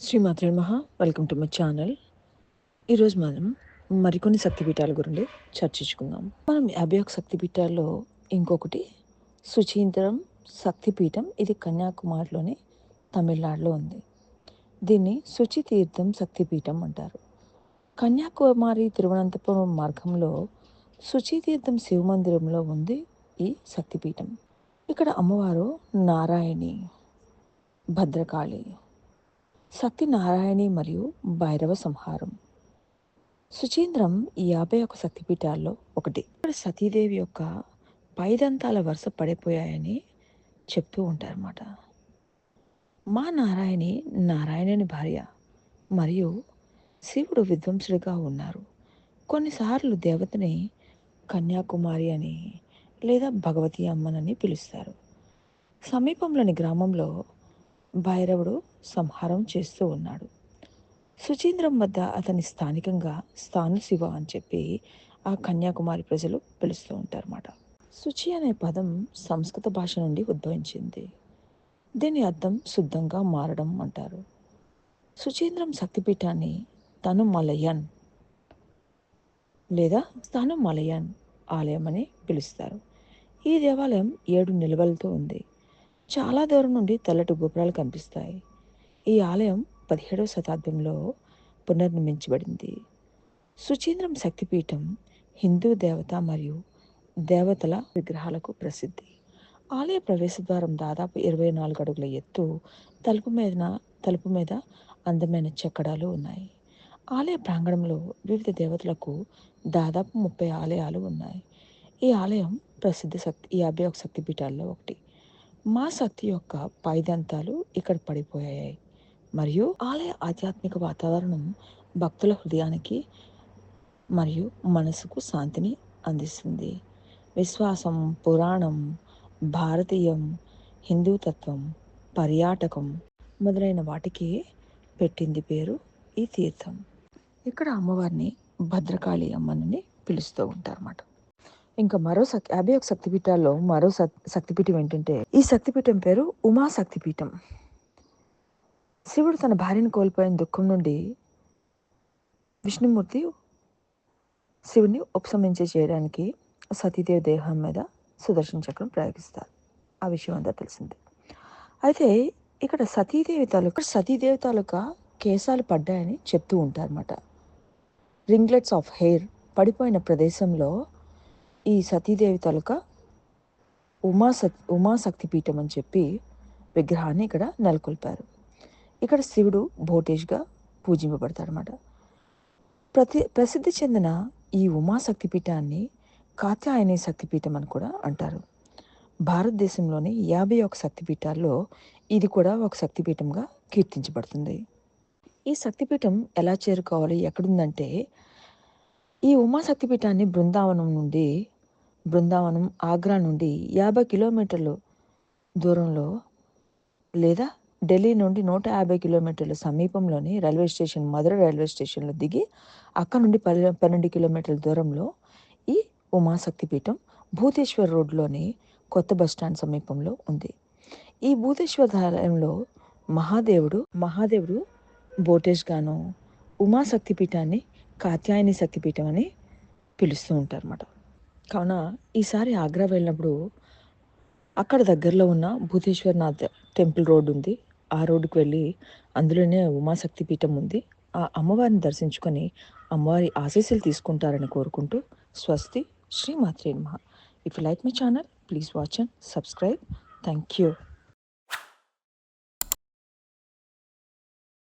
శ్రీ శ్రీమాత్రే మహా welcome to my channel ఈరోజు మనం మరికొన్ని శక్తిపీఠాల గురించి చర్చించుకుందాం. మనం యాభై ఒక శక్తిపీఠాల్లో ఇంకొకటి సుచీంద్రం శక్తిపీఠం. ఇది కన్యాకుమారిలోని తమిళనాడులో ఉంది. దీన్ని శుచితీర్థం శక్తిపీఠం అంటారు. కన్యాకుమారి తిరువనంతపురం మార్గంలో శుచితీర్థం శివ మందిరంలో ఉంది ఈ శక్తిపీఠం. ఇక్కడ అమ్మవారు నారాయణి భద్రకాళి సత్యనారాయణి మరియు భైరవ సంహారం. సుచీంద్రం ఈ యాభై ఒక శక్తిపీఠాల్లో ఒకటి. ఇక్కడ సతీదేవి యొక్క పైదంతాల వరుస పడిపోయాయని చెప్తూ ఉంటారన్నమాట. మా నారాయణి నారాయణుని భార్య మరియు శివుడు విధ్వంసుడిగా ఉన్నారు. కొన్నిసార్లు దేవతని కన్యాకుమారి అని లేదా భగవతి అమ్మనని పిలుస్తారు. సమీపంలోని గ్రామంలో భైరవుడు సంహారం చేస్తూ ఉన్నాడు. సుచీంద్రం వద్ద అతని స్థానికంగా స్థాను శివ అని చెప్పి ఆ కన్యాకుమారి ప్రజలు పిలుస్తూ ఉంటారన్నమాట. శుచి అనే పదం సంస్కృత భాష నుండి ఉద్భవించింది. దీని అర్థం శుద్ధంగా మారడం అంటారు. సుచీంద్రం శక్తిపీఠాన్ని తను మలయన్ లేదా స్థాను మలయన్ ఆలయం అని పిలుస్తారు. ఈ దేవాలయం ఏడు నిల్వలతో ఉంది. చాలా దూరం నుండి తెల్లటి గోపురాలు కనిపిస్తాయి ఈ ఆలయం పదిహేడవ శతాబ్దంలో పునర్నిర్మించబడింది. సుచీంద్రం శక్తిపీఠం హిందూ దేవత మరియు దేవతల విగ్రహాలకు ప్రసిద్ధి. ఆలయ ప్రవేశద్వారం దాదాపు ఇరవై నాలుగు అడుగుల ఎత్తు తలుపు మీద తలుపు మీద అందమైన చెక్కడాలు ఉన్నాయి. ఆలయ ప్రాంగణంలో వివిధ దేవతలకు దాదాపు ముప్పై ఆలయాలు ఉన్నాయి. ఈ ఆలయం ప్రసిద్ధ శక్తి యాభై ఒక శక్తిపీఠాల్లో ఒకటి. మా శక్తి యొక్క పైదంతాలు ఇక్కడ పడిపోయాయి. మరియు ఆలయ ఆధ్యాత్మిక వాతావరణం భక్తుల హృదయానికి మరియు మనసుకు శాంతిని అందిస్తుంది. విశ్వాసం పురాణం భారతీయం హిందూ తత్వం పర్యాటకం మొదలైన వాటికి పెట్టింది పేరు ఈ తీర్థం. ఇక్కడ అమ్మవారిని భద్రకాళి అమ్మని పిలుస్తూ ఉంటారన్నమాట. ఇంకా మరో శక్తి యాభై ఒక శక్తిపీఠాల్లో మరో శక్తిపీఠం ఏంటంటే ఈ శక్తిపీఠం పేరు ఉమా శక్తిపీఠం. శివుడు తన భార్యను కోల్పోయిన దుఃఖం నుండి విష్ణుమూర్తి శివుని ఉపశమించే చేయడానికి సతీదేవి దేహం మీద సుదర్శన చక్రం ప్రయోగిస్తారు. ఆ విషయం అంతా తెలిసిందే. అయితే ఇక్కడ సతీదేవి తాలూకా సతీదేవి తాలూకా కేశాలు పడ్డాయని చెప్తూ ఉంటారన్నమాట. రింగ్లెట్స్ ఆఫ్ హెయిర్ పడిపోయిన ప్రదేశంలో ఈ సతీదేవి తలుక ఉమా సత్ ఉమాశక్తి పీఠం అని చెప్పి విగ్రహాన్ని ఇక్కడ నెలకొల్పారు. ఇక్కడ శివుడు భోటేష్గా పూజింపబడతాడనమాట ప్రతి ప్రసిద్ధి చెందిన ఈ ఉమాశక్తి పీఠాన్ని కాత్యాయని శక్తిపీఠం అని కూడా అంటారు. భారతదేశంలోని యాభై ఒక శక్తిపీఠాల్లో ఇది కూడా ఒక శక్తిపీఠంగా కీర్తించబడుతుంది. ఈ శక్తిపీఠం ఎలా చేరుకోవాలి ఎక్కడుందంటే ఈ ఉమాశక్తిపీఠాన్ని బృందావనం నుండి బృందావనం ఆగ్రా నుండి యాభై కిలోమీటర్లు దూరంలో లేదా ఢిల్లీ నుండి నూట యాభై కిలోమీటర్ల సమీపంలోని రైల్వే స్టేషన్ మధుర రైల్వే స్టేషన్లో దిగి అక్కడ నుండి పది పన్నెండు కిలోమీటర్ల దూరంలో ఈ ఉమాశక్తి పీఠం భూతేశ్వర్ రోడ్లోని కొత్త బస్టాండ్ సమీపంలో ఉంది. ఈ భూతేశ్వర ఆలయంలో మహాదేవుడు మహాదేవుడు బోటేష్ గాను ఉమాశక్తి పీఠాన్ని కాత్యాయని శక్తిపీఠం అని పిలుస్తూ ఉంటారన్నమాట. కావున ఈసారి ఆగ్రా వెళ్ళినప్పుడు అక్కడ దగ్గరలో ఉన్న భూతేశ్వర్నాథ్ టెంపుల్ రోడ్ ఉంది. ఆ రోడ్డుకు వెళ్ళి అందులోనే ఉమాశక్తి పీఠం ఉంది. ఆ అమ్మవారిని దర్శించుకొని అమ్మవారి ఆశీస్సులు తీసుకుంటారని కోరుకుంటూ స్వస్తి శ్రీ మాత్రే నమ if like my channel please watch and subscribe thank you